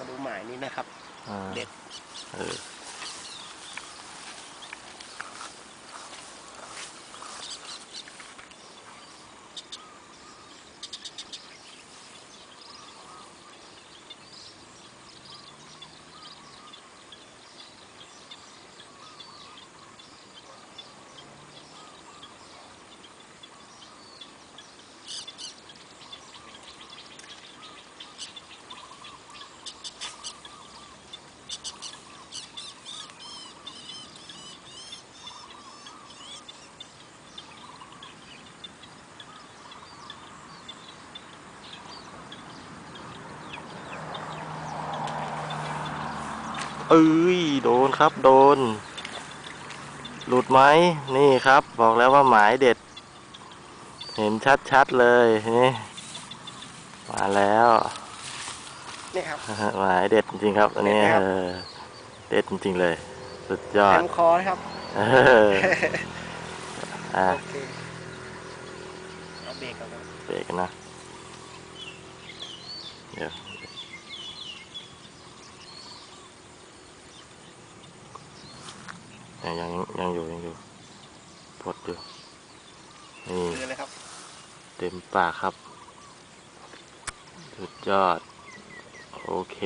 มาดูหมายนี้นะครับอ่าเด็ด เออเอ้ยโดนครับโดน หลุดไหมนี่ครับ บอกแล้วว่าหมายเด็ด เห็นชัดๆเลยนี่มาแล้วนี่ครับหมายเด็ดจริงๆครับอันนี้เด็ดไหมครับเออเด็ดจริงๆเลย สุดยอดเต็มคอนะครับเอออะโอเคเอาเบรกก่อนครับเบรกกันนะเดี๋ยว ยังยังยังอยู่ยังอยู่พดอยู่นี่คือเลยครับเต็มปากครับ สุดยอด โอเค